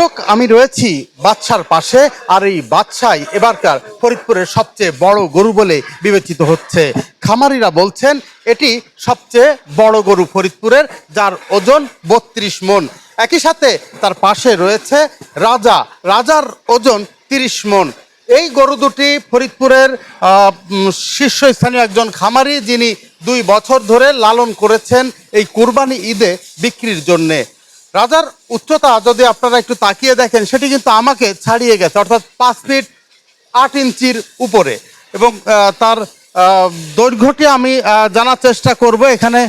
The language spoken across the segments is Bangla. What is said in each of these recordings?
দর্শক, আমি রয়েছি বাদশার পাশে, আর এই বাদশাই এবারকার ফরিদপুরের সবচেয়ে বড় গরু বলে বিবেচিত হচ্ছে। খামারিরা বলছেন, এটি সবচেয়ে বড় গরু ফরিদপুরের, যার ওজন বত্রিশ মন। একই সাথে তার পাশে রয়েছে রাজা। রাজার ওজন তিরিশ মন। এই গরু দুটি ফরিদপুরের শীর্ষস্থানীয় একজন খামারি, যিনি দুই বছর ধরে লালন করেছেন এই কুরবানি ঈদে বিক্রির জন্যে। রাজার উচ্চতা যদি আপনারা একটু তাকিয়ে দেখেন সেটি কিন্তু আমাকে ছাড়িয়ে গেছে অর্থাৎ পাঁচ ফিট আট ইঞ্চির উপরে। এবং তার দৈর্ঘ্যটি আমি জানার চেষ্টা করব। এখানে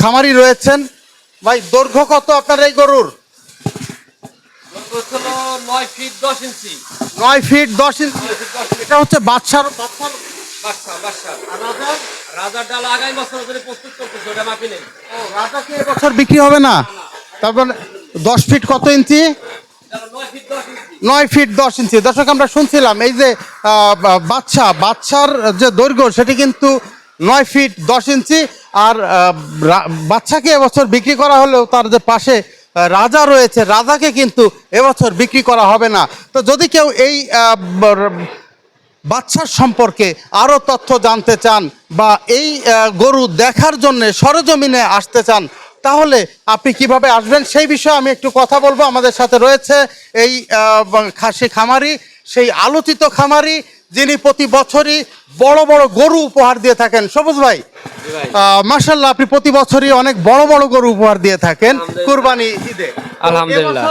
খামারি রয়েছেন। ভাই দৈর্ঘ্য কত আপনার এই গরুর? নয় ফিট দশ ইঞ্চি। নয় ফিট দশ ইঞ্চি। এটা হচ্ছে বাচ্চার বাচ্চার বাচ্চা বাচ্চা আর রাজার রাজার ডাল আগামী বছর ধরে প্রস্তুত করতেছে ওটা মাপি নেই। ও, রাজা কি এবছর বিক্রি হবে না? তারপর দশ ফিট কত ইঞ্চি? নয় ফিট দশ ইঞ্চি। দর্শক আমরা শুনছিলাম এই যে বাচ্চা বাচ্চার যে দৈর্ঘ্য সেটি কিন্তু নয় ফিট দশ ইঞ্চি। আর বাচ্চাকে এবছর বিক্রি করা হলেও তার যে পাশে রাজা রয়েছে রাজাকে কিন্তু এবছর বিক্রি করা হবে না। তো যদি কেউ এই বাচ্চার সম্পর্কে আরও তথ্য জানতে চান বা এই গরু দেখার জন্য সরজমিনে আসতে চান তাহলে আপনি কীভাবে আসবেন সেই বিষয়ে আমি একটু কথা বলব আমাদের সাথে রয়েছে এই খাসি খামারি সেই আলোচিত খামারি যিনি প্রতি বছরই বড় বড় গরু উপহার দিয়ে থাকেন সবুজ ভাই। মার্শাল্লাহ আপনি প্রতি বছরই অনেক বড় বড় গরু উপহার দিয়ে থাকেন। কুরবানি ঈদে আলহামদুলিল্লাহ।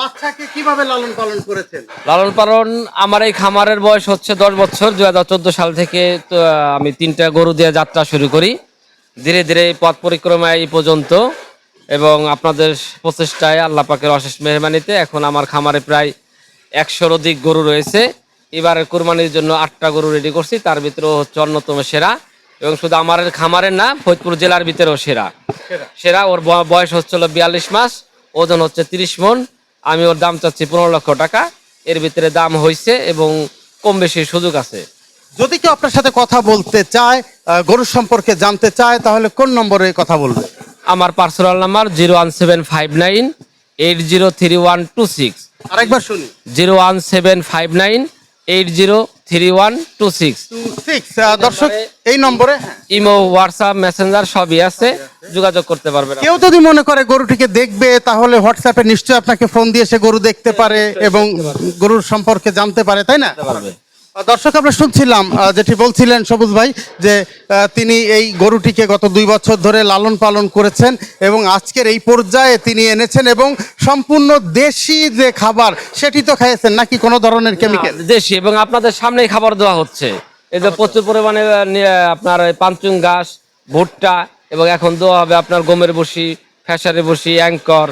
বাচ্চাকে কীভাবে লালন পালন করেছেন? লালন পালন আমার এই খামারের বয়স হচ্ছে দশ বছর দুই হাজার চোদ্দ সাল থেকে আমি তিনটা গরু দিয়ে যাত্রা শুরু করি। ধীরে ধীরে পথ পরিক্রমায় এই পর্যন্ত এবং আপনাদের প্রচেষ্টায় আল্লাহ পাকের অশেষ মেহরবানিতে এখন আমার খামারে প্রায় একশোর অধিক গরু রয়েছে। এবারের কোরবানির জন্য আটটা গরু রেডি করছি তার ভিতরেও হচ্ছে অন্যতম সেরা এবং শুধু আমার খামারের না ফরিদপুর জেলার ভিতরেও সেরা। সেরা। ওর বয়স হচ্ছিল বিয়াল্লিশ মাস ওজন হচ্ছে তিরিশ মন। আমি ওর দাম চাচ্ছি পনেরো লক্ষ টাকা। এর ভিতরে দাম হয়েছে এবং কম বেশি সুযোগ আছে। যদি কেউ আপনার সাথে কথা বলতে চায় গরুর সম্পর্কে জানতে চায় তাহলে কোন নম্বরে কথা বলবে? আমার personal number zero one seven five nine eight zero three one two six. আরেকবার শুনি। Zero one seven five nine eight zero three one two six two six দর্শক এই নম্বরে হ্যাঁ। ইমো হোয়াটসঅ্যাপ মেসেঞ্জার সবই আছে। যোগাযোগ করতে পারবে কেউ যদি মনে করে গরুটিকে দেখবে তাহলে হোয়াটসঅ্যাপে নিশ্চয়ই আপনাকে ফোন দিয়ে সে গরু দেখতে পারে এবং গরুর সম্পর্কে জানতে পারে তাই না? দর্শক আমরা শুনছিলাম যেটি বলছিলেন সবুজ ভাই যে তিনি এই গরুটিকে গত দুই বছর ধরে লালন পালন করেছেন এবং আজকের এই পর্যায়ে তিনি এনেছেন এবং সম্পূর্ণ দেশি যে খাবার সেটি তো খাইয়েছেন নাকি কোনো ধরনের কেমিক্যাল দেশি এবং আপনাদের সামনেই খাবার দেওয়া হচ্ছে। এই যে প্রচুর পরিমাণে আপনার পাঞ্চুং ঘাস ভুট্টা এবং এখন দেওয়া হবে আপনার গমের বসি ফ্যাসারি বসি অ্যাঙ্কর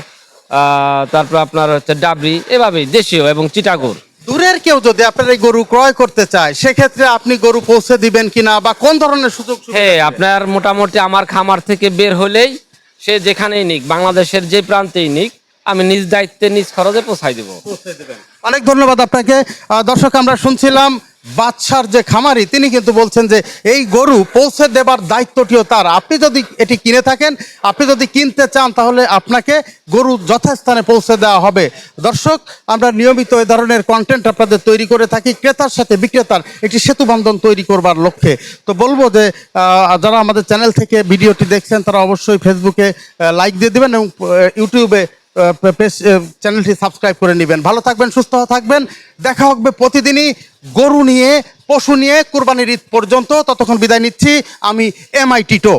তারপর আপনার হচ্ছে ডাবরি এভাবেই দেশীয় এবং চিটাগুড় দূরের কেউ যদি আপনার এই গরু ক্রয় করতে চায় সেক্ষেত্রে আপনি গরু পৌঁছে দিবেন কিনা বা কোন ধরনের সুযোগ হ্যাঁ আপনার মোটামুটি আমার খামার থেকে বের হলেই সে যেখানেই নিক বাংলাদেশের যে প্রান্তেই নিক আমি নিজ দায়িত্বে নিজ খরচে পৌঁছাই দেবো। পৌঁছে দেবেন। অনেক ধন্যবাদ আপনাকে। দর্শক আমরা শুনছিলাম বাদশার যে খামারি, তিনি কিন্তু বলছেন যে এই গরু পৌঁছে দেবার দায়িত্বটিও তার। আপনি যদি এটি কিনে থাকেন, আপনি যদি কিনতে চান, তাহলে আপনাকে গরু যথাস্থানে পৌঁছে দেওয়া হবে। দর্শক, আমরা নিয়মিত এই ধরনের কন্টেন্ট আপনাদের তৈরি করে থাকি। ক্রেতার সাথে বিক্রেতার একটি সেতু বন্ধন তৈরি করবার লক্ষ্যে। তো বলব যে যারা আমাদের চ্যানেল থেকে ভিডিওটি দেখছেন, তারা অবশ্যই ফেসবুকে লাইক দিয়ে দেবেন এবং ইউটিউবে চ্যানেলটি সাবস্ক্রাইব করে নেবেন। ভালো থাকবেন, সুস্থ থাকবেন। দেখা হবে প্রতিদিনই গরু নিয়ে, পশু নিয়ে, কুরবানির ঈদ পর্যন্ত। ততক্ষণ বিদায় নিচ্ছি। আমি এম আই টিটো